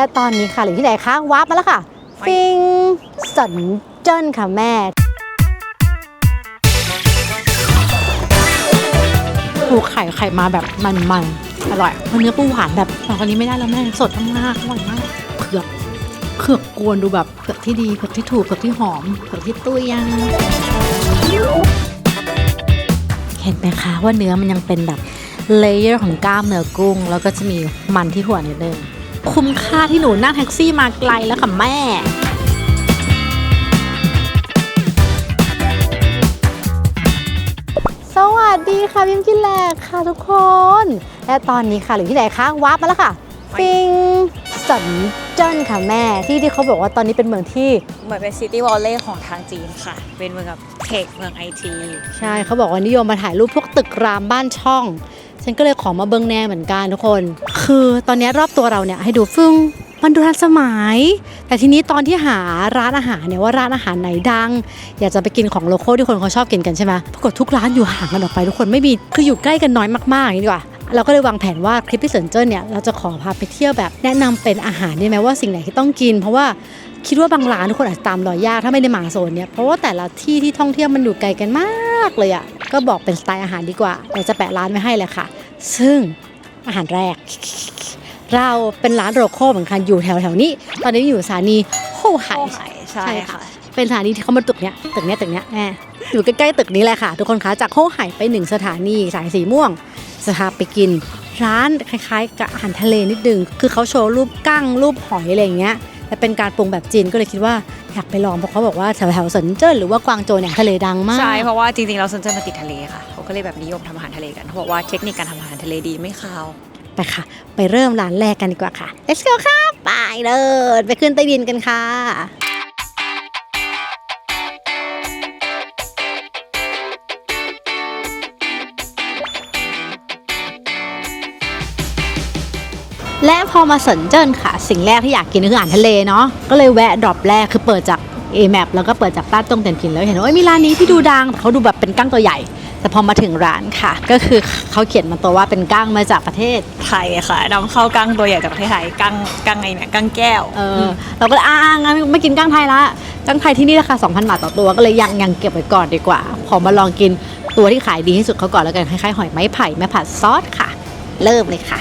และตอนนี้ค่ะหรือที่ไหนคะวาร์ปมาแล้วค่ะ ฟิงสันเจิ้นค่ะแม่ ปูไข่ไข่มาแบบมันๆ อร่อยเนื้อปูหวานแบบสองคนนี้ไม่ได้แล้วแม่สดมากๆอร่อยมากเผือกเผือกกวนดูแบบเผือกที่ดีเผือกที่ถูกเผือกที่หอมเผือกที่ตุ้ยยังเห็นไหมคะว่าเนื้อมันยังเป็นแบบเลเยอร์ของกล้ามเนื้อกุ้ง แล้วก็จะมีมันที่หัวนิดนึง คุ้มค่าที่หนูนั่งแท็กซี่มาไกลแล้วค่ะแม่สวัสดีค่ะพิมกินแหลกค่ะทุกคน และตอนนี้ค่ะหรือที่ไหนคะวาร์ปมาแล้วค่ะ ฟิงสัน เจิ้นค่ะแม่ที่ที่เขาบอกว่าตอนนี้เป็นเมืองที่เหมือนเป็นซิตี้วอลเล่ของทางจีนค่ะ เป็นเมืองกับเทคเมืองไอทีใช่เขาบอกว่านิยมมาถ่ายรูปพวกตึกรามบ้านช่อง ฉันก็เลยขอมาเบิงแน่เหมือนกันทุกคน คือตอนนี้รอบตัวเราเนี่ยให้ดูฟึ่งมันดูทันสมัย แต่ทีนี้ตอนที่หาร้านอาหารเนี่ยว่าร้านอาหารไหนดัง อยากจะไปกินของโลโก้ที่คนเขาชอบกินกันใช่ไหมปรากฏทุกร้านอยู่ห่างกันออกไปทุกคนไม่มีคืออยู่ใกล้กันน้อยมากๆอย่างนี้ดีกว่า เราก็เลยวางแผนว่าคลิปที่เซินเจิ้นเนี่ยเราจะขอพาไปเที่ยวแบบแนะนำเป็นอาหารได้ไหมว่าสิ่งไหนที่ต้องกิน เพราะว่าคิดว่าบางร้านทุกคนอาจจะตามรอยยากถ้าไม่ได้มาโซนเนี่ยเพราะว่าแต่ละที่ที่ท่องเที่ยวมันอยู่ไกลกันมากเลยอะ่ะก็บอกเป็นสไตล์อาหารดีกว่าเดี๋ยวจะแปะร้านไว้ให้เลยค่ะ ซึ่งอาหารแรก เราเป็นร้านโรโคเหมือนกันอยู่แถวแถวๆนี้ ตอนนี้อยู่สถานีโฮไห่โอ้ไข่ใช่ใช่ค่ะค่ะ เป็นสถานีที่เขามาตึกเนี้ยตึกเนี้ยตึกเนี้ยแม่อยู่ใกล้ๆตึกนี้แหละค่ะ ทุกคนคะจากโฮไห่ไปหนึ่งสถานีสายสีม่วง จะพาไปกิน ร้านคล้ายๆ กับอาหารทะเลนิดนึง คือเขาโชว์รูปกั้งรูปหอยอะไรอย่างเงี้ยแต่เป็นการปรุงแบบจีนก็เลยคิดว่าอยากไปลองเพราะเขาบอกว่าแถวๆเซินเจิ้นหรือว่ากวางโจวเนี่ยทะเลดังมาก ใช่ เพราะว่าจริงๆเราสนใจมาติดทะเลค่ะเขาก็เลยแบบนิยมทำอาหารทะเลกันเขาบอกว่าเทคนิคการทำอาหารทะเลดีไม่คาวไปค่ะ ไปเริ่มร้านแรกกันดีกว่าค่ะ let's go ค่ะไปเลยไปขึ้นใต้ดินกันค่ะ อมาสนเจิ้นค่ะ สิ่งแรกที่อยากกินก็คืออาหารทะเลเนาะก็เลยแวะดรอปแรกคือเปิดจาก A map แล้วก็เปิดจากต้านตงเต็นผินแล้วเห็นว่าเอ้ยมีร้านนี้ที่ดูดังแต่เขาดูแบบเป็นกั้งตัวใหญ่ แต่พอมาถึงร้านค่ะ ก็คือเขาเขียนมาตัวว่าเป็นกั้งมาจากประเทศไทยค่ะนำเข้ากั้งตัวใหญ่จากประเทศไทยกั้งกั้งไงเนี่ยกั้งแก้วเออเราก็เลยอ่างั้นไม่กินกั้งไทยละกั้งไทยที่นี่ราคา2,000 บาทต่อตัวก็เลยยังยังเก็บไว้ก่อนดีกว่า ขอมาลองกินตัวที่ขายดีที่สุดเขาก่อนแล้วกันคล้ายๆหอยไม้ไผ่แม่ผัดซอสค่ะ เริ่มเลยค่ะ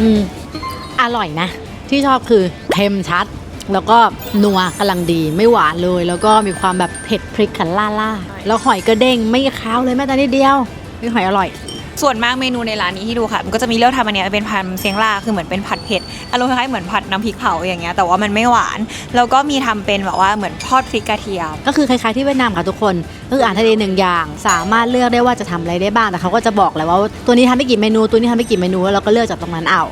อืมอร่อยนะ ที่ชอบคือเค็มชัด แล้วก็นัวกำลังดีไม่หวานเลย แล้วก็มีความแบบเผ็ดพริกขันล่าล่าแล้วหอยก็เด้งไม่ค้าวเลยแม้แต่นิดเดียวนี่หอยอร่อย ส่วนมากเมนูในร้านนี้ที่ดูค่ะมันก็จะมีเลือกทำอันเนี้ยเป็นพันเซียงล่าคือเหมือนเป็นผัดเผ็ดอารมณ์คล้ายๆเหมือนผัดน้ำพริกเผาอย่างเงี้ยแต่ว่ามันไม่หวาน แล้วก็มีทำเป็นแบบว่าเหมือนทอดพริกกระเทียม ก็คือคล้ายๆที่เวียดนามค่ะทุกคนก็คืออาหารทะเลหนึ่งอย่าง สามารถเลือกได้ว่าจะทำอะไรได้บ้างแต่เขาก็จะบอกเลยว่าตัวนี้ทำไม่กี่เมนูตัวนี้ทำไม่กี่เมนูแล้วเราก็เลือกจากตรงนั้นเอา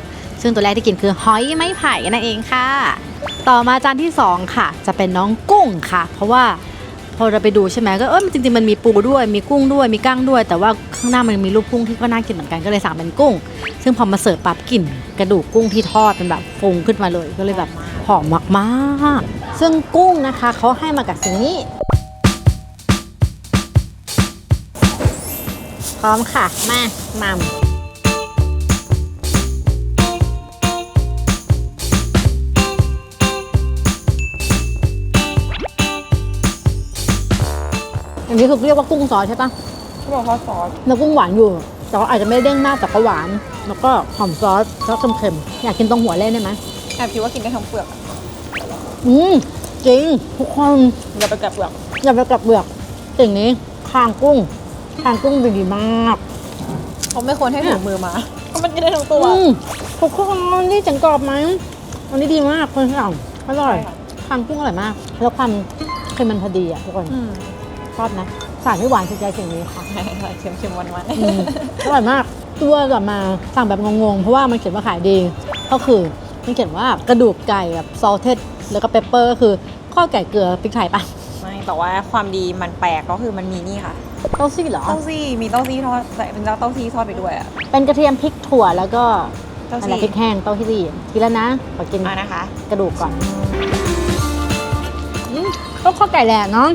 ซึ่งตัวแรกที่กินคือหอยไม้ไผ่นั่นเองค่ะ ต่อมาจานที่สองค่ะ จะเป็นน้องกุ้งค่ะ เพราะว่า พอเราไปดูใช่ไหมก็เออจริงๆมันมีปูด้วยมีกุ้งด้วยมีกั้งด้วย แต่ว่าข้างหน้ามันมีรูปกุ้งที่ก็น่ากินเหมือนกันก็เลยสั่งเป็นกุ้ง ซึ่งพอมาเสิร์ฟปั๊บกลิ่นกระดูกกุ้งที่ทอดเป็นแบบฟูขึ้นมาเลยก็เลยแบบหอมมากๆ ซึ่งกุ้งนะคะเขาให้มากับสิ่งนี้พร้อมค่ะมามัม นนี้คือเรียกว่ากุ้งซอสใช่ปะเขาบอกเขาซอสเนื้อกุ้งหวานอยู่ แต่ว่าอาจจะไม่ได้เด้งมากแต่ก็หวาน แล้วก็หอมซอสซอสเค็มๆอยากกินตรงหัวเล่นได้ไหมแอบคิดว่ากินได้ทั้งเปลือกอืมจริงทุกคนอย่าไปกับเปลือกอย่าไปกลับเบือกสิ่งนี้คางกุ้งคางกุ้งดีมาก เขาไม่ควรให้ถุงมือมาเพราะมันกินได้ทั้งตัว อืมทุกคนนี่จังกรอบไหมอันนี้ดีมากคนสั่งอร่อยใช่ค่ะ คางกุ้งอร่อยมาก แล้วความเค็มมันพอดีอะทุกคน อืม ชอบนะสายไม่หวานคือใจสิ่งนี้ค่ะใช่ค่ะเค็มหวานอืมอร่อยมาก ตัวกลับมาสั่งแบบงงๆ เพราะว่ามันเขียนว่าขายดี ก็คือมันเขียนว่ากระดูกไก่แบบซอสเทสแล้วก็เปปเปอร์ก็คือข้าวไก่เกลือพริกไทยปะไม่แต่ว่าความดีมันแปลกก็คือมันมีนี่ค่ะเต้าซี่เหรอเต้าซี่มีเต้าซี่ทอดใส่เป็นเต้าซี่ทอดไปด้วยอะเป็นกระเทียมพริกถั่วแล้วก็เต้าอะไรซี่พริกแห้งเต้าซี่ทีแล้วนะขอกินมานะคะ กระดูกก่อนอืมก็ข้าวไก่แหละเนาะ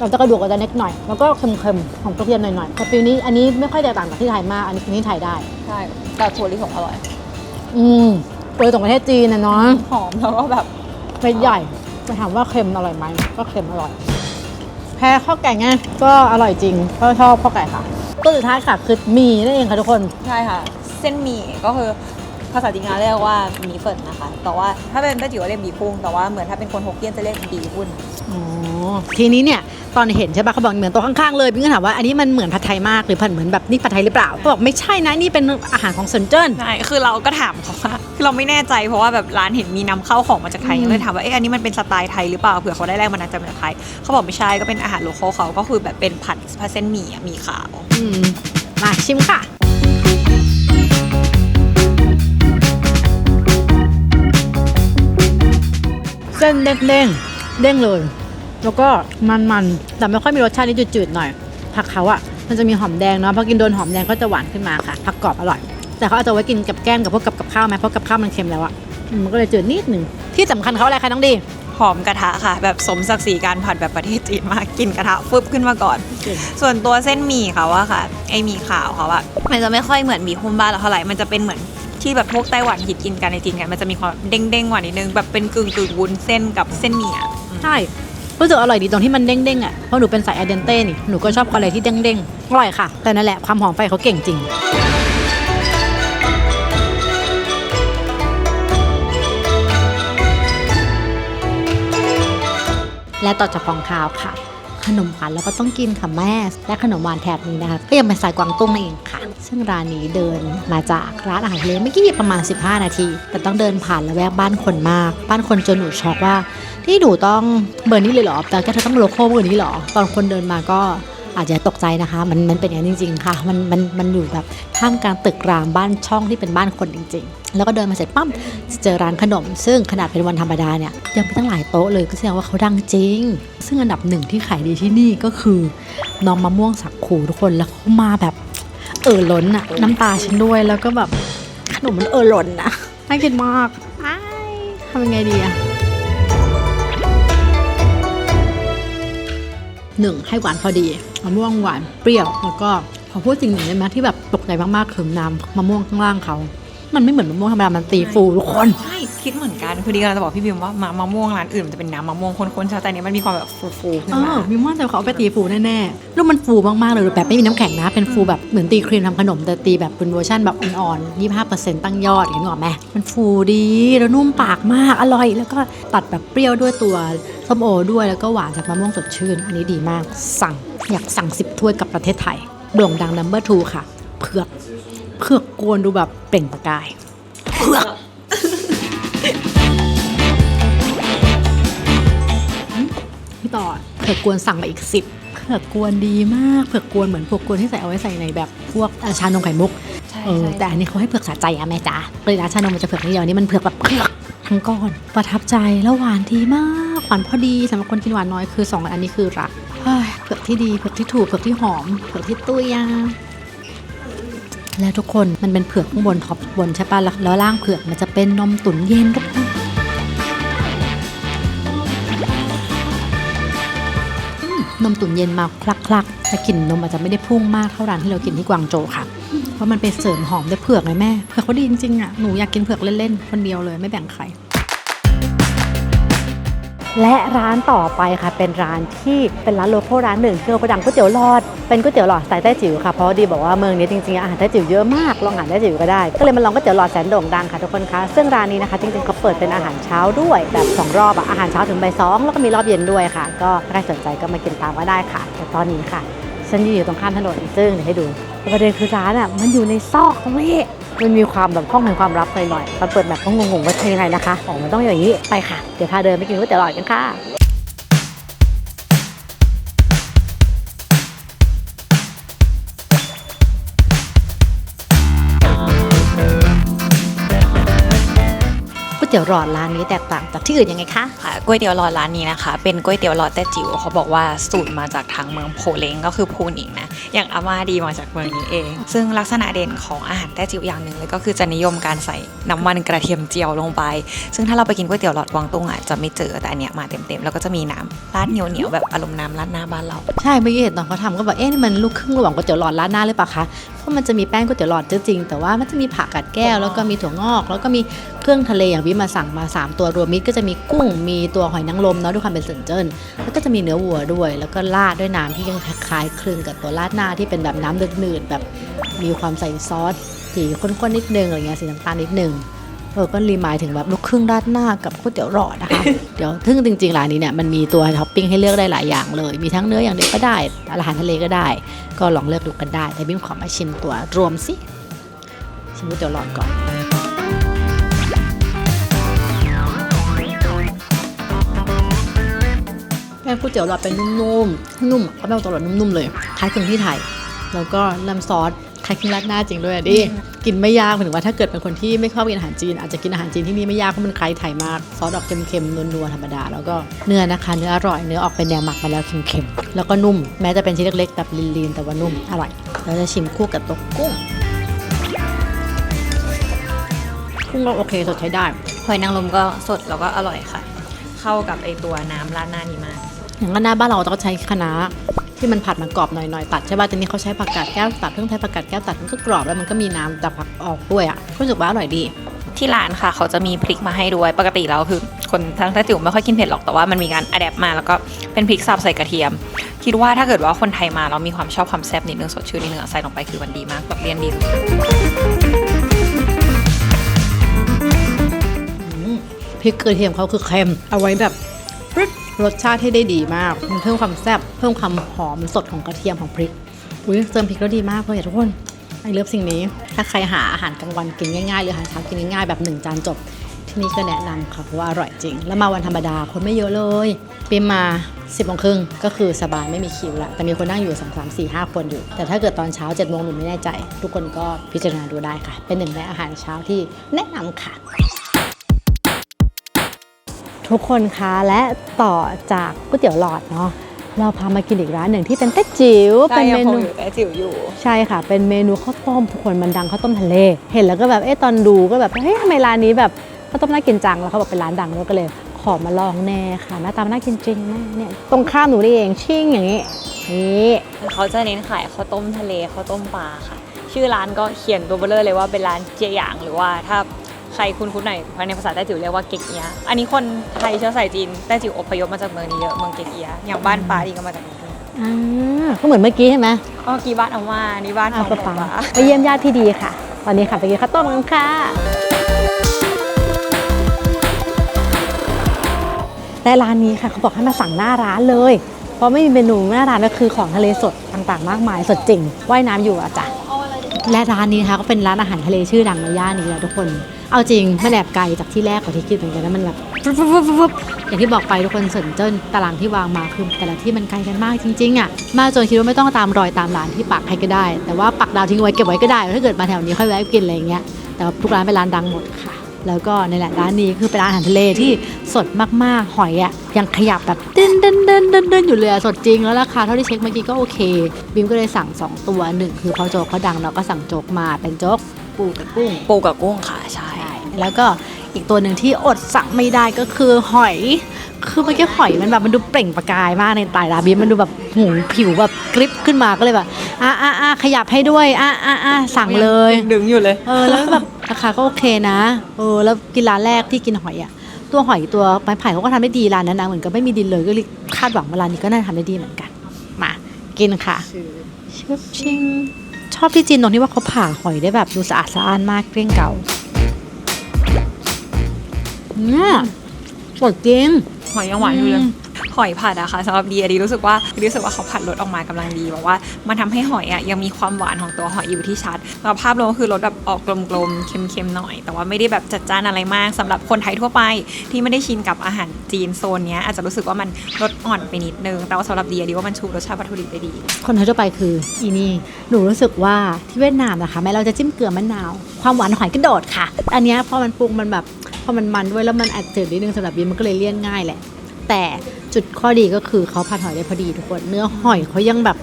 เราจะกระดูกก็จะเล็กหน่อย แล้วก็เค็มๆของกระเทียมหน่อยๆแต่ปีนี้อันนี้ไม่ค่อยแตกต่างจากที่ไทยมาก อันนี้อันนี้ไทยได้ ใช่ แต่ถั่วลิสงอร่อย อืมเออจากประเทศจีนนะเนาะหอมแล้วก็แบบเป็นใหญ่จะถามว่าเค็มอร่อยไหมก็เค็มอร่อย แพ้ข้าวไก่ไงก็อร่อยจริงเพราะชอบข้าวไก่ค่ะตัวสุดท้ายค่ะคือหมี่นั่นเองค่ะทุกคน ใช่ค่ะ เส้นหมี่ก็คือ ภาษาจีนเรียกว่าหมี่เฟินนะคะ แต่ว่าถ้าเป็นแต้จิ๋วเรียกหมี่พุงแต่ว่าเหมือนถ้าเป็นคนฮกเกี้ยนจะเรียกหมี่พุ่น อ๋อทีนี้เนี่ยตอนเห็นใช่ปะเขาบอกเหมือนโต๊ะข้างๆเลยพี่ก็ถามว่าอันนี้มันเหมือนผัดไทยมากหรือผัดเหมือนแบบนี่ผัดไทยหรือเปล่าเขาบอกไม่ใช่นะนี่เป็นอาหารของเซินเจิ้น ใช่ คือเราก็ถามเขาว่าคือเราไม่แน่ใจเพราะว่าแบบร้านเห็นมีนำเข้าของมาจากไทยอืมเลยถามว่า เอ๊ะอันนี้มันเป็นสไตล์ไทยหรือเปล่า เผื่อเขาได้แรงบันดาลใจมาจากไทย เขาบอกไม่ใช่ ก็เป็นอาหารโลคอลเขาก็คือแบบเป็นผัดผัดเส้นหมี่อะหมี่ขาว อืมมาชิมค่ะ เส้นเด้งเด้งๆเด้งเลย แล้วก็มันมันๆแต่ไม่ค่อยมีรสชาตินี่จืดๆหน่อยผักเขาอะมันจะมีหอมแดงเนาะพอกินโดนหอมแดงก็จะหวานขึ้นมาค่ะผักกรอบอร่อย แต่เขาอาจจะไว้กินกับแก้มกับพวกกับกับข้าวไหมเพราะกับข้าวมันเค็มแล้วอะอืมมันก็เลยจืดนิดหนึ่งที่สำคัญเขาอะไรคะน้องดีหอมกระทะค่ะ แบบสมศักดิ์ศรีการผัดแบบประเทศจีนมากกินกระทะฟึบขึ้นมาก่อน ส่วนตัวเส้นหมี่เขาอะค่ะ ไอหมี่ขาวเขาอะมันจะไม่ค่อยเหมือนหมี่พุ่มบ้านเราเท่าไหร่มันจะเป็นเหมือน ที่แบบพวกไต้หวันฮิตกินกันในจีนกันมันจะมีความเด้งๆกว่านิดนึงแบบเป็นกึ่งกึ่งๆวุ้นเส้นกับเส้นหมี่อะอืมใช่รู้สึกอร่อยดีตรงที่มันเด้งๆอะเพราะหนูเป็นสายอเดนเต้นี่หนูก็ชอบอะไรที่เด้งๆอร่อยค่ะ แต่นั่นแหละความหอมไฟเขาเก่งจริงและต่อจากของข้าวค่ะ ขนมหวานเราก็ต้องกินค่ะแม่ และขนมหวานแถบนี้นะคะ ก็ยังเป็นสายกวางตุ้งนั่นเองค่ะ ซึ่งร้านนี้เดินมาจากร้านอาหารทะเลเมื่อกี้ประมาณ 15 นาที แต่ต้องเดินผ่านละแวกบ้านคนมาก บ้านคนจนหนูช็อกว่า ที่หนูต้องเบอร์นี้เลยเหรอแต่ก็เธอต้องโลโก้เบอร์นี้เหรอ ตอนคนเดินมาก็อาจจะตกใจนะคะ มันมันเป็นอย่างนั้นจริง ๆ ค่ะ มันมันมันอยู่แบบท่ามกลางตึกรามบ้านช่องที่เป็นบ้านคนจริง ๆ แล้วก็เดินมาเสร็จปั๊มเจอร้านขนม ซึ่งขนาดเป็นวันธรรมดาเนี่ยยังมีตั้งหลายโต๊ะเลยก็แสดงว่าเขาดังจริง ซึ่งอันดับหนึ่งที่ขายดีที่นี่ก็คือน้องมะม่วงสักขูทุกคนแล้วเขามาแบบ เออล้นอะน้ำตาฉันด้วยแล้วก็แบบขนมมันเออล้นอะน่ากินมากอ้ายทำยังไงดีอะหนึ่งให้หวานพอดีมะม่วงหวานเปรี้ยวแล้วก็ขอพูดสิ่งหนึ่งได้ไหมที่แบบตกใจมากๆคือน้ำมะม่วงข้างล่างเขา มันไม่เหมือนมะม่วงธรรมดา มันตีฟูทุกคน ใช่ คิดเหมือนกันคือดีกำลังจะบอกพี่บิมว่ามามะม่วงร้านอื่นมันจะเป็นน้ำมะม่วงข้นๆใช่ไหมแต่อันนี้มันมีความแบบฟูๆขึ้นเอมา อมีว่าแต่เขาเอาไปตีฟูแน่ๆแล้วมันฟูมากๆเลยแบบไม่มีน้ำแข็งนะ เป็นฟูแบบเหมือนตีครีมทำขนม แต่ตีแบบเป็นเวอร์ชันแบบอ่อนๆ25%ตั้งยอดอย่างนี้หรอกไหมมันฟูดีแล้วนุ่มปากมากอร่อย แล้วก็ตัดแบบเปรี้ยวด้วยตัวส้มโอด้วยแล้วก็หวานจากมะม่วงสดชื่น อันนี้ดีมาก สั่งอยากสั่งสิบถ้วยกับประเทศไทยโด่งดังนัมเบอร์ทูค่ะ เผือก เผือกกวนดูแบบเปล่งประกายเผือกพี่ต่อเผือกกวนสั่งมาอีกสิบเผือกกวนดีมากเผือกกวนเหมือนเผือกกวนที่ใส่เอาไว้ใส่ในแบบพวกเอ่อชานมไข่มุกใช่เออใช่แต่อันนี้เขาให้เผือกสะใจอะแม่จ๋าปริยาชานมมันจะเผือกนิดเดียวอันนี่มันเผือกแบบเผือกทั้งก้อน ประทับใจแล้วหวานดีมากหวานพอดีสำหรับคนกินหวานน้อยคือสองอันนี้คือรักเฮ้ยเผือกที่ดีเผือกที่ถูกเผือกที่หอมเผือกที่ตุ้ยอะ แล้วทุกคนมันเป็นเผือกข้างบนท็อปบนใช่ปะแล้วแล้วล่างเผือกมันจะเป็นนมตุ๋นเย็นทุกคนนมตุ๋นเย็นมาคลักๆแต่กลิ่นนมอาจจะไม่ได้พุ่งมากเท่าร้านที่เรากินที่กวางโจวค่ะ เพราะมันไปเสริมหอมด้วยเผือกไงแม่ เผือกเขาดีจริงๆอะ หนูอยากกินเผือกเล่นๆ คนเดียวเลยไม่แบ่งใคร และร้านต่อไปค่ะเป็นร้านที่เป็นร้านโลโก้ร้านหนึ่งที่เราประดังก๋วยเตี๋ยวหลอดเป็นก๋วยเตี๋ยวหลอดสไตล์แต้จิ๋วค่ะเพราะดีบอกว่าเมืองนี้จริงๆอาหารแต้จิ๋วเยอะมากลองอาหารแต้จิ๋วก็ได้ก็เลยมาลองก๋วยเตี๋ยวหลอดแสนโด่งดังค่ะทุกคนคะซึ่งร้านนี้นะคะจริงๆเขาเปิดเป็นอาหารเช้าด้วยแบบสองรอบอะอาหารเช้าถึงบ่ายสองแล้วก็มีรอบเย็นด้วยค่ะ ก็ถ้าใครสนใจก็มากินตามก็ได้ค่ะ แต่ตอนนี้ค่ะฉันยืนอยู่ตรงข้ามถนนซึ่งเดี๋ยวให้ดูประเด็นคือร้านอะมันอยู่ในซอกตรงนี้ มันมีความแบบห้องแห่งความลับหน่อยๆตอนเปิดแบบก็งงๆว่าใช่ยังไงนะคะของมันต้องอย่างนี้ไปค่ะ เดี๋ยวพาเดินไปกินก๋วยเตี๋ยวอร่อยกันค่ะ วยเตี๋ยวหลอดร้านนี้แตกต่างจากที่อื่นยังไงคะค่ะก๋วยเตี๋ยวหลอดร้านนี้นะคะ เป็นก๋วยเตี๋ยวหลอดแต่จิ๋วเขาบอกว่าสูตรมาจากทางเมืองโพเลงก็คือพูนิงนะอย่างอาม่าดีมาจากเมืองนี้เอง ซึ่งลักษณะเด่นของอาหารแต้จิ๋วอย่างหนึ่งเลยก็คือจะนิยมการใส่น้ำมันกระเทียมเจียวลงไป ซึ่งถ้าเราไปกินก๋วยเตี๋ยวหลอดกวางตุ้งอะจะไม่เจอแต่อันเนี้ยมาเต็มๆแล้วก็จะมีน้ำราดเหนียวๆแบบอารมณ์น้ำราดหน้าบ้านเราใช่เมื่อกี้เห็นตอนเขาทำก็แบบเอ๊ะนี่มันลูกครึ่งระหว่างก๋วยเตี๋ยวหลอดร้านหน้าหรือเปล่าคะ เพราะว่ามันจะมีแป้งก๋วยเตี๋ยวหลอดจริงๆแต่ว่ามันจะมีผักกัดแก้ว แล้วก็มีถั่วงอก แล้วก็มีเครื่องทะเลอย่างวิมาสั่งมา 3 ตัวรวมมิตรก็จะมีกุ้งมีตัวหอยนางรมเนาะด้วยความเป็นเซินเจิ้นแล้วก็จะมีเนื้อวัวด้วย แล้วก็ราดด้วยน้ำที่ยังคล้ายๆคลึงกับตัวราดหน้าที่เป็นแบบน้ำหนืดๆแบบมีความใส่ซอสสีข้นๆนิดนึงอะไรเงี้ยสีน้ำตาลนิดนึงเออก็รีมายถึงแบบลูกครึ่งราดหน้ากับก๋วยเตี๋ยวหลอดนะคะเดี๋ยวทึ่งจริงๆร้านนี้เนี่ยมันมีตัวท็อปปิ้งให้เลือกได้หลายอย่างเลย มีทั้งเนื้ออย่างเดียวก็ได้อาหารทะเลก็ได้ ก็ลองเลือกดูกันได้แต่บิ้มขอมาชิมตัวรวมสิชิมก๋วยเตี๋ยวหลอดก่อนแป้งก๋วยเตี๋ยวหลอดเป็นนุ่มๆ นุ่มก็แป้งก๋วยเตี๋ยวหลอดนุ่มๆเลยคล้ายคลึงที่ไทย แล้วก็น้ำซอส คล้ายคลึงราดหน้าจริงด้วยอะดิกินไม่ยากหมายถึงว่าถ้าเกิดเป็นคนที่ไม่ชอบกินอาหารจีน อาจจะกินอาหารจีนที่นี่ไม่ยากเพราะมันคล้ายไทยมากซอสออกเค็มๆนัวๆธรรมดาแล้วก็เนื้อนะคะเนื้ออร่อยเนื้อออกเป็นแนวหมักมาแล้วเค็มๆแล้วก็นุ่มแม้จะเป็นชิ้นเล็กๆแบบลีนๆแต่ว่านุ่มอร่อยแล้วจะชิมคู่กับตัวกุ้งกุ้งก็โอเคสดใช้ได้หอยนางรมก็สดแล้วก็อร่อยค่ะ เข้ากับไอตัวน้ำราดหน้านี้มากอย่างร้านหน้าบ้านเราต้องใช้คะน้า ที่มันผัดมากรอบหน่อยๆตัดใช่ป่ะแต่นี่เขาใช้ผักกาดแก้วตัดเพิ่งใช้ผักกาดแก้วตัดมันก็กรอบแล้วมันก็มีน้ำจากผักออกด้วยอะรู้สึกว่าอร่อยดี ที่ร้านค่ะ เขาจะมีพริกมาให้ด้วยปกติแล้วคือ คนทางแต้จิ๋วไม่ค่อยกินเผ็ดหรอกแต่ว่ามันมีการอัดแอปมาแล้วก็เป็นพริกสับใส่กระเทียม คิดว่าถ้าเกิดว่าคนไทยมาแล้วมีความชอบความแซ่บนิดนึงสดชื่นนิดนึงอะใส่ลงไปคือมันดีมากแบบเลี่ยนดีพริกกระเทียมเขาคือเค็มเอาไว้แบบป รสชาติให้ได้ดีมาก มันเพิ่มความแซ่บเพิ่มความหอมสดของกระเทียมของพริก อุ้ยเติมพริกแล้วดีมากเลยทุกคนไอเลิฟสิ่งนี้ ถ้าใครหาอาหารกลางวันกินง่ายๆ หรืออาหารเช้ากินง่ายๆแบบหนึ่งจานจบ ที่นี่ก็แนะนำค่ะเพราะว่าอร่อยจริง แล้วมาวันธรรมดาคนไม่เยอะเลยปีมมา10บโมงครึ่งก็คือสบายไม่มีคิวละแต่มีคนนั่งอยู่2 3 4 5คนอยู่ แต่ถ้าเกิดตอนเช้า7จ็ดโมงหนูไม่แน่ใจ ทุกคนก็พิจารณาดูได้ค่ะ เป็นหนึ่งในอาหารเช้าที่แนะนำค่ะ ทุกคนคะและต่อจากก๋วยเตี๋ยวหลอดเนาะเราพามากินอีกร้านหนึ่งที่เป็นเต๊ะจิ๋วเป็นเมนูแต่จิ๋วอยู่ ใช่ค่ะ เป็นเมนูข้าวต้มทุกคนมันดังข้าวต้มทะเล เห็นแล้วก็แบบเอ๊ะตอนดูก็แบบเฮ้ยทำไมร้านนี้แบบข้าวต้มน่ากินจังแล้วเขาบอกเป็นร้านดังแล้วก็เลย ขอมาลองแน่ค่ะหน้าตามันน่ากินจริงแม่เนี่ยตรงข้ามหนูนี่เองชิ่งอย่างนี้นี่เขาจะเน้นขายข้าวต้มทะเลข้าวต้มปลาค่ะ ชื่อร้านก็เขียนตัวเบลเลอร์เลยว่าเป็นร้านเจียหยางหรือว่าถ้า ใครคุ้นๆหน่อยในภาษาแต้จิ๋วเรียกว่าเก๊กเอียอันนี้คนไทยเชื้อสายจีนแต้จิ๋วอพยพมาจากเมืองนี้เยอะเมืองเก๊กเอียอย่างบ้านป้าดีก็มาจากนี้อ่าก็เหมือนเมื่อกี้ใช่ไหมก็กี่บ้านอาม่านี่บ้านขเอาองกระป้าเป๋าไปเยี่ยมญาติที่ดีค่ะตอนนี้ค่ะไปกินข้าวต้มกันค่ะและร้านนี้ค่ะเขาบอกให้มาสั่งหน้าร้านเลย เพราะไม่มีเมนูหน้าร้านก็คือของทะเลสดต่างๆ มากมายสดจริงว่ายน้ำอยู่อะจ้ะและร้านนี้นะคะก็เป็นร้านอาหารทะเลชื่อดังในย่านนี้แหละทุกคน เอาจริงมันแอบไกลจากที่แรกกว่าที่คิดเหมือนกันนะมันแบบอย่างที่บอกไปทุกคนสนเจิ้นตารางที่วางมาคือแต่ละที่มันไกลกันมากจริงๆอะมากจนคิดว่าไม่ต้องตามรอยตามร้านที่ปักให้ก็ได้ แต่ว่าปักดาวทิ้งไว้เก็บไว้ก็ได้ถ้าเกิดมาแถวนี้ค่อยแวะกินอะไรอย่างเงี้ยแต่ว่าทุกร้านเป็นร้านดังหมดค่ะ แล้วก็ในแหละร้านนี้คือเป็นร้านอาหารทะเลที่สดมากๆหอยอะยังขยับแบบเดินเดินเดินเดินเดินอยู่เลยสดจริงแล้วราคาเท่าที่เช็คเมื่อกี้ก็โอเคบิมก็เลยสั่งสองตัวหนึ่งคือเขาโจ๊กเขาดังเราก็สั่งโจ๊กมาเป็นโจ๊กปูกับกุ้งปูกับกุ้งค่ะใช่ แล้วก็อีกตัวหนึ่งที่อดสั่งไม่ได้ก็คือหอย คือเมื่อกี้หอยมันแบบมันดูเปล่งประกายมากในตายราบีมันดูแบบหูผิวแบบกริบขึ้นมาก็เลยแบบอะอะอะขยับให้ด้วยอะอะอะสั่งเลย ดึงอยู่เลย เออแล้วแบบราคาก็โอเคนะเออแล้วกินร้านแรกที่กินหอยอะตัวหอยตัวไม้ไผ่เขาก็ทำได้ดีร้านนั้นนะเหมือนกับไม่มีดินเลยก็เลยคาดหวังว่าร้านนี้ก็น่าจะทำได้ดีเหมือนกัน มากินค่ะชึบชิงชอบที่จีนตรงที่ว่าเขาผ่าหอยได้แบบดูสะอาดสะอ้านมากเกลี้ยงเก่า เนี่ยสดจริง หอยยังหวานอยู่เลยหอยผัดอะค่ะสำหรับดีอะดีรู้สึกว่าดีรู้สึกว่าเขาผัดรสออกมากำลังดีแบบว่า มันทำให้หอยอะยังมีความหวานของตัวหอยอยู่ที่ชัดแล้วภาพรวมก็คือรสแบบออกกลมๆเค็มๆหน่อย แต่ว่าไม่ได้แบบจัดจ้านอะไรมากสำหรับคนไทยทั่วไป ที่ไม่ได้ชินกับอาหารจีนโซนเนี้ยอาจจะรู้สึกว่ามันรสอ่อนไปนิดนึง แต่ว่าสำหรับดีอะดีว่ามันชูรสชาติวัตถุดิบได้ดี คนไทยทั่วไปคืออีนี่หนูรู้สึกว่าที่เวียดนามนะคะแม้เราจะจิ้มเกลือมะนาว ความหวานหอยกระโดดค่ะ อันเนี้ยพอมันปรุงมันแบบพ อมันมันด้วยแล้วมันอาจจืดนิดนึงสำหรับบีมมันก็เลยเลี่ยนง่ายแหละ แต่จุดข้อดีก็คือเขาผัดหอยได้พอดีทุกคน เนื้อหอยเขายังแบบ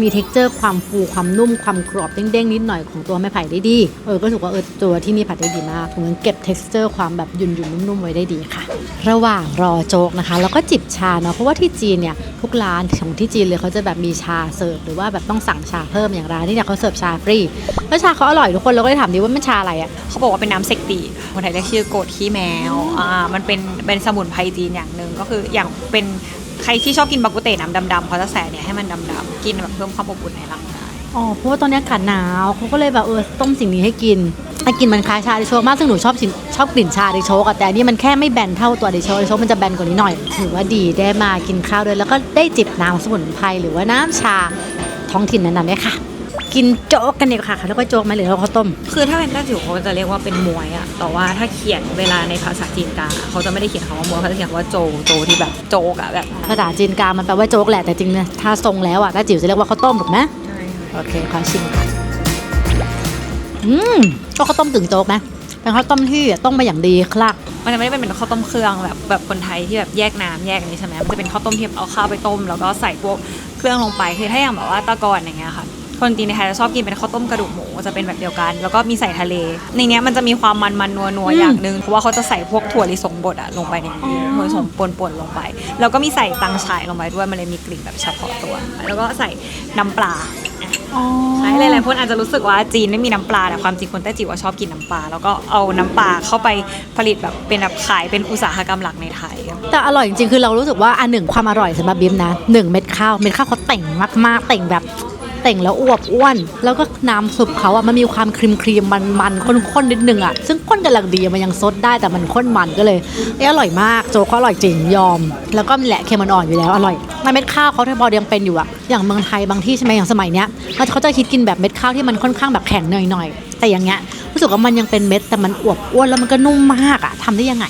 มีเท็กเจอร์ความฟูความนุ่มความกรอบเด้งๆนิดหน่อยของตัวไม้ไผ่ได้ดีเออก็รู้สึกว่าเออตัวที่นี่ผัดได้ดีมากเหมือนเก็บเท็กเจอร์ความแบบหยุ่นๆนุ่มๆไว้ได้ดีค่ะ ระหว่างรอโจ๊กนะคะ แล้วก็จิบชาเนาะเพราะว่าที่จีนเนี่ยทุกร้านของที่จีนเลยเขาจะแบบมีชาเสิร์ฟหรือว่าแบบต้องสั่งชาเพิ่มอย่างร้านที่เนี่ยเขาเสิร์ฟชาฟรีแล้วชาเขาอร่อยทุกคนเราก็เลยถามดีว่ามันชาอะไรอะเขาบอกว่าเป็นน้ำเซกตีคนไทยเรียกชื่อโกดขี้แมวอ่ามันเป็นเป็นสมุนไพรจีนอย่างหนึ่งก็คืออย่างเป็น ใครที่ชอบกินบากุเตน้ำดำๆเขาจะแส่เนี่ยให้มันดำๆกินแบบเพิ่มความอบอุ่นในร่างกายอ๋อเพราะว่าตอนนี้อากาศหนาวเขาก็เลยแบบเออต้มสิ่งนี้ให้กินให้กินมันคล้ายชาดิโชกมากซึ่งหนูชอบสินชอบกลิ่นชาดิโชกอะแต่อันนี้มันแค่ไม่แบนเท่าตัวดิโชกดิโชกมันจะแบนกว่านี้หน่อยถือว่าดีได้มากินข้าวด้วยแล้วก็ได้จิบน้ำสมุนไพรหรือว่าน้ำชาท้องถิ่นนั้นๆด้วยค่ะ กินโจ๊กกันดีกว่าค่ะแล้วก็โจ๊กไหมหรือเราข้าวต้ม คือถ้าเป็นแต้จิ๋วเขาจะเรียกว่าเป็นมวยอะแต่ว่าถ้าเขียนเวลาในภาษาจีนกลางอะเขาจะไม่ได้เขียนคำว่ามวยเขาจะเขียนคำว่าโจโจที่แบบโจกอะแบบภาษาจีนกลางมันแปลว่าโจ๊กแหละแต่จริงๆเนี่ยถ้าทรงแล้วอะถ้าจิ๋วจะเรียกว่าข้าวต้มถูกไหมใช่โอเคขอชิมค่ะอืมก็ข้าวต้มตึงโจ๊กไหมเป็นข้าวต้มที่ต้มมาอย่างดีคลัก มันจะไม่ได้เป็นข้าวต้มเครื่องแบบแบบคนไทยที่แบบแยกน้ำแยกอันนี้ใช่ไหมมันจะเป็นข้าวต้มที่เอาข้าวไปต้ม แล้วก็ใส่พวกเครื่องลงไปคือถ้าอย่างแบบว่าตะกอนอย่างเงี้ยค่ะ คนจีนในไทยจะชอบกินเป็นข้าวต้มกระดูกหมูจะเป็นแบบเดียวกัน แล้วก็มีใส่ทะเล ในเนี้ยมันจะมีความมันมันนัวนัวอืมอย่างหนึ่งเพราะว่าเขาจะใส่พวกถั่วลิสงบดอะลงไปในนี้ถั่วลิสงป่นๆลงไป แล้วก็มีใส่ตังฉายลงไปด้วยมันเลยมีกลิ่นแบบเฉพาะตัว แล้วก็ใส่น้ำปลาอ๋อใช่หลายๆคนอาจจะรู้สึกว่าจีนไม่มีน้ำปลาแต่ความจริงคนแต้จิ๋วว่าชอบกินน้ำปลาแล้วก็เอาน้ำปลาเข้าไปผลิตแบบเป็นแบบขายเป็นอุตสาหกรรมหลักในไทย แต่อร่อยจริงๆคือเรารู้สึกว่าอันหนึ่งความอร่อยสำหรับบิมนะหนึ่งเม็ดข้าวเม็ดข้าวเขาเต่งมากๆเต่งแบบ เต่งแล้วอวบอ้วน แล้วก็น้ำซุปเขาอะมันมีความครีมครีมมันมันข้นๆนิดนึงอะซึ่งข้นกำลังดีมันยังซดได้แต่มันข้นมันก็เลยเอ้อร่อยมากโจกเขาอร่อยจริงยอม แล้วก็มีแหละเค็มอ่อนอยู่แล้วอร่อยในเม็ดข้าวเขาที่พอยังเป็นอยู่อะอย่างเมืองไทยบางที่ใช่ไหมอย่างสมัยเนี้ยเขาจะคิดกินแบบเม็ดข้าวที่มันค่อนข้างแบบแข็งหน่อยๆแต่อย่างเงี้ยรู้สึกว่ามันยังเป็นเม็ดแต่มันอวบอ้วนแล้วมันก็นุ่มมากอะทำได้ยังไง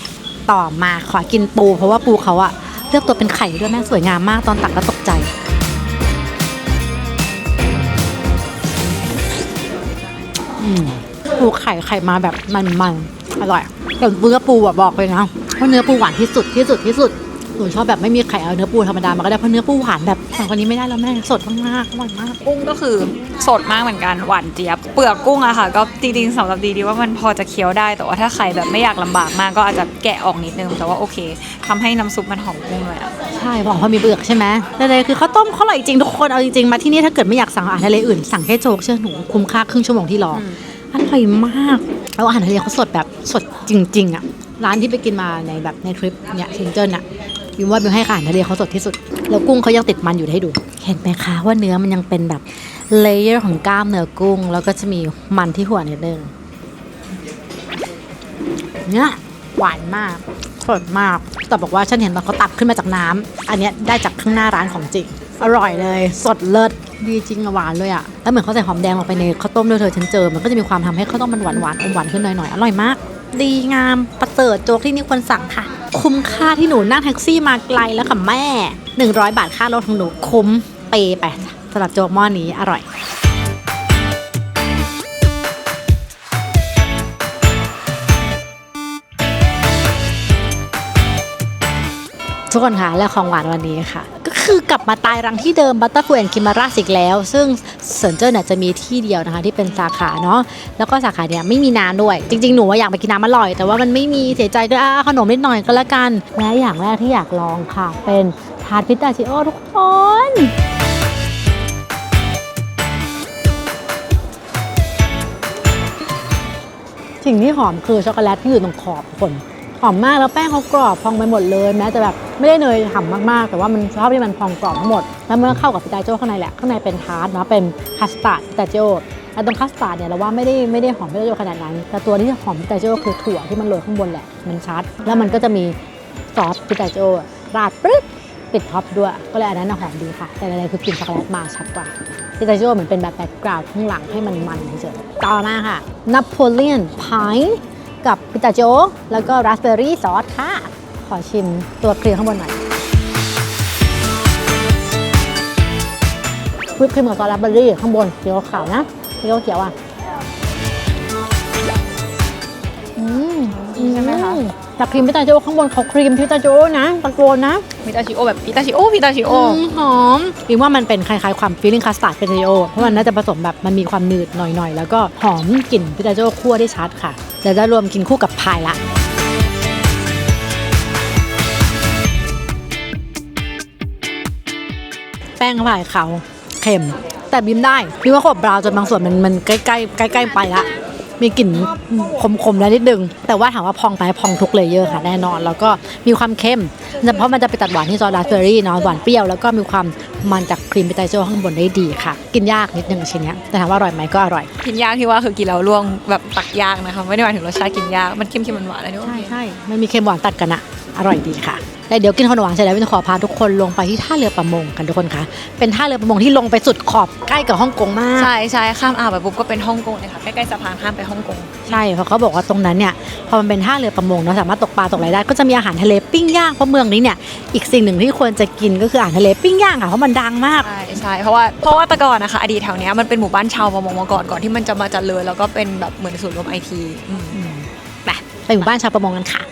ต่อมาขอกินปู เพราะว่าปูเขาอะเลือกตัวเป็นไข่ด้วยแม่งสวยงามมากตอนตักแล้วตกใจ ปูไข่ไข่มาแบบมันๆอร่อยแต่เนื้อปูอะบอกเลยนะว่าเนื้อปูหวานที่สุดที่สุดที่สุด หนูชอบแบบไม่มีไข่เอาเนื้อปูธรรมดามาก็ได้เพราะเนื้อปูหวานแบบสองคนนี้ไม่ได้แล้วแม่สดมากๆอร่อยมากกุ้งก็คือสดมากเหมือนกันหวานเจี๊ยบ เปลือกกุ้งอะค่ะ ก็จริงๆสำหรับดีดีว่ามันพอจะเคี้ยวได้ แต่ว่าถ้าใครแบบไม่อยากลำบากมากก็อาจจะแกะออกนิดนึง แต่ว่าโอเคทำให้น้ำซุปมันหอมกุ้งเลยอะ ใช่บอกเขามีเปลือกใช่ไหมแต่เลยคือข้าวต้มเขาอร่อยจริงทุกคนเอาจริงๆมาที่นี่ถ้าเกิดไม่อยากสั่งอาหารทะเลอื่นสั่งแค่โจ๊กเชื่อหนูคุ้มค่าครึ่งชั่วโมงที่รออร่อยมากแล้วอาหารทะเลเขาสดแบบสดจริงๆอะร้านที่ไปกินมาในแบบในทริปเนี่ยเชนเจิ้นอะ บิวว่าบิวให้อาหารทะเลเขาสดที่สุด แล้วกุ้งเขายังติดมันอยู่ให้ดู เห็นไหมคะว่าเนื้อมันยังเป็นแบบเลเยอร์ของกล้ามเนื้อกุ้ง แล้วก็จะมีมันที่หัวนิดนึงเนี่ยหวานมากสดมากแต่บอกว่าฉันเห็นตอนเขาตักขึ้นมาจากน้ำอันนี้ได้จากข้างหน้าร้านของจริง อร่อยเลย สดเลิศดีจริงอะหวานเลยอะแล้วเหมือนเขาใส่หอมแดงลงไปในข้าวต้มด้วยเธอฉันเจอ มันก็จะมีความทำให้ข้าวต้มมันหวานหวานอมหวานขึ้นหน่อยๆอร่อยมาก ดีงามประเสริฐโจ๊กที่นี่ควรสั่งค่ะ คุ้มค่าที่หนูนั่งแท็กซี่มาไกลแล้วค่ะแม่ 100 บาทค่ารถของหนูคุ้มเปไปสำหรับโจ๊กหม้อนี้อร่อยทุกคนคะและของหวานวันนี้ค่ะ คือกลับมาตายรังที่เดิมบัตเตอร์ฟูแอนคิมาราสอีกแล้ว ซึ่งเซินเจิ้นเนี่ยจะมีที่เดียวนะคะ ที่เป็นสาขาเนาะแล้วก็สาขาเนี่ยไม่มีน้ำด้วย จริง ๆ หนูว่าอยากไปกินน้ำอร่อย แต่ว่ามันไม่มีเสียใจด้วยอะขนมนิดหน่อยก็แล้วกันและอย่างแรกที่อยากลองค่ะ เป็นทาร์ตพิสตาชิโอทุกคนสิ่งที่หอมคือช็อกโกแลตที่อยู่ตรงขอบทุกคน หอมมากแล้วแป้งเขากรอบพองไปหมดเลย แม้จะแบบไม่ได้เนยฉ่ำมากๆ แต่ว่ามันชอบที่มันพองกรอบทั้งหมด แล้วมันก็เข้ากับพิตาโจ้ข้างในแหละ ข้างในเป็นทาร์ตเนาะเป็นคัสตาร์ดพิตโจ้แล้วตรงคัสตาร์ดเนี่ยเราว่าไม่ได้ไม่ได้หอมพิตาโจ้ขนาดนั้น แต่ตัวที่หอมพิตาโจ้คือถั่วที่มันโรยข้างบนแหละมันชัด แล้วมันก็จะมีซอสพิตาโจ้ราดปึ๊บปิดท็อปด้วย ก็เลยอันนั้นหอมดีค่ะ แต่อะไรคือกลิ่นช็อกโกแลตมาชัดกว่าพิตาโจ้เหมือนเป็นแบบแบ็กกราวด์ข้างหลังให้มันมันเฉยๆต่อมาค่ะนโ o เลียนพาย กับพิตาโจ้แล้วก็ราสเบอร์รี่ซอสค่ะ ขอชิมตัวเคลียร์ข้างบนหน่อยวิปครีมกับซอสราสเบอร์รี่ข้างบนเขียวขาวนะเขียวเขียวอะ อืมใช่ไหมคะ แต่ครีมพิตาชิโอข้างบนเขาครีมพิตาชิโอนะตะโกนนะพิตาชิโอแบบพิตาชิโอพิตาชิโอหอมอีมว่ามันเป็นคล้ายๆความฟีลลิ่งคัสตาร์ดพิตาชิโอเพราะมันน่าจะผสมแบบมันมีความหนืดหน่อยๆ แล้วก็หอมกลิ่นพิตาชิโอคั่วได้ชัดค่ะเดี๋ยจะรวมกินคู่กับพายละแป้งพายเขาเค็ม แต่บิมได้บิมว่าขอบบราวจนบางส่วนมันมันใกล้ๆใกล้ๆไปละ มีกลิ่นขมๆแล้วนิดนึง แต่ว่าถามว่าพองไปพองทุกเลเยอร์ค่ะแน่นอน แล้วก็มีความเค็ม เพราะมันจะไปตัดหวานที่ซอสราสเบอร์รี่เนาะหวานเปรี้ยวแล้วก็มีความมันจากครีมพิตาโจข้างบนได้ดีค่ะ กินยากนิดนึงชิ้นเนี้ยแต่ถามว่าอร่อยไหมก็อร่อย กินยากที่ว่าคือกินแล้วล่วงแบบตักยากนะคะไม่ได้หมายถึงรสชาติกินยากมันเค็มๆมันหวานๆอะไรนี่โอใช่เคใช่มันมีเค็มหวานตัดกันอะอร่อยดีค่ะ แต่เดี๋ยวกินขนมหวานเสร็จแล้ววินขอพาทุกคนลงไปที่ท่าเรือประมงกันทุกคนคะเป็นท่าเรือประมงที่ลงไปสุดขอบใกล้กับฮ่องกงมากใช่ใช่ข้ามอ่าวไปปุ๊บก็เป็นฮ่องกงเลยค่ะใกล้ๆสะพานข้ามไปฮ่องกงใช่เพราะเขาบอกว่าตรงนั้นเนี่ยพอมันเป็นท่าเรือประมงเนาะสามารถตกปลาตกอะไรได้ก็จะมีอาหารทะเลปิ้งย่างเพราะเมืองนี้เนี่ยอีกสิ่งหนึ่งที่ควรจะกินก็คืออาหารทะเลปิ้งย่างค่ะเพราะมันดังมากใช่ใช่เพราะว่าเพราะว่าแต่ก่อนนะคะอดีตแถวเนี้ยมันเป็นหมู่บ้านชาวประมงมาก่อนก่อนที่มันจะมาเจริญแล้วก็เป็นแบบเหมือนศูนย์รวมไอทีไปไปหมู่บ้านชาวประมงกันค่ะ